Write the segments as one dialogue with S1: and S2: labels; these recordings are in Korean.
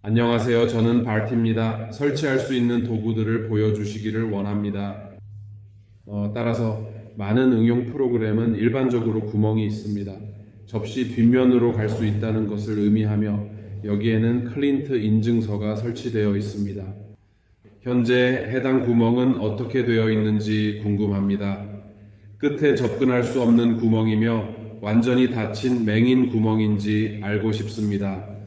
S1: 안녕하세요. 저는 발티입니다. 설치할 수 있는 도구들을 보여주시기를 원합니다. 어, 따라서 많은 응용 프로그램은 일반적으로 구멍이 있습니다. 접시 뒷면으로 갈 수 있다는 것을 의미하며 여기에는 클린트 인증서가 설치되어 있습니다. 현재 해당 구멍은 어떻게 되어 있는지 궁금합니다. 끝에 접근할 수 없는 구멍이며 완전히 닫힌 맹인 구멍인지 알고 싶습니다.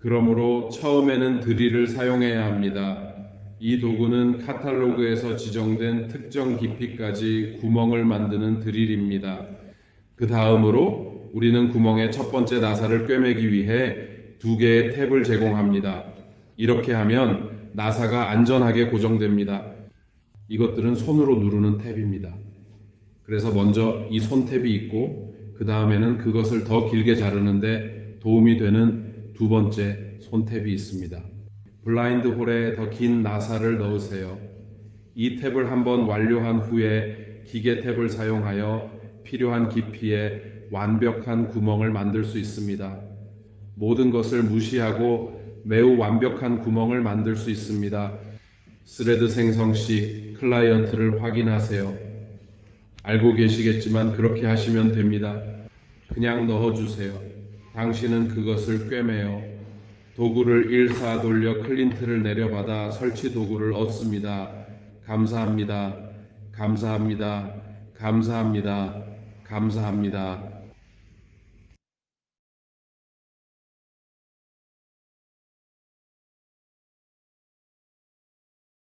S1: 그러므로 처음에는 드릴을 사용해야 합니다. 이 도구는 카탈로그에서 지정된 특정 깊이까지 구멍을 만드는 드릴입니다. 그 다음으로 우리는 구멍의 첫 번째 나사를 꿰매기 위해 두 개의 탭을 제공합니다. 이렇게 하면 나사가 안전하게 고정됩니다. 이것들은 손으로 누르는 탭입니다. 그래서 먼저 이 손탭이 있고 그 다음에는 그것을 더 길게 자르는데 도움이 되는 두 번째 손탭이 있습니다. 블라인드 홀에 더 긴 나사를 넣으세요. 이 탭을 한번 완료한 후에 기계 탭을 사용하여 필요한 깊이에 완벽한 구멍을 만들 수 있습니다. 모든 것을 무시하고 매우 완벽한 구멍을 만들 수 있습니다. 스레드 생성 시 클라이언트를 확인하세요. 알고 계시겠지만 그렇게 하시면 됩니다. 그냥 넣어주세요. 당신은 그것을 꿰매요. 도구를 일사 돌려 클린트를 내려받아 설치 도구를 얻습니다. 감사합니다. 감사합니다. 감사합니다. 감사합니다.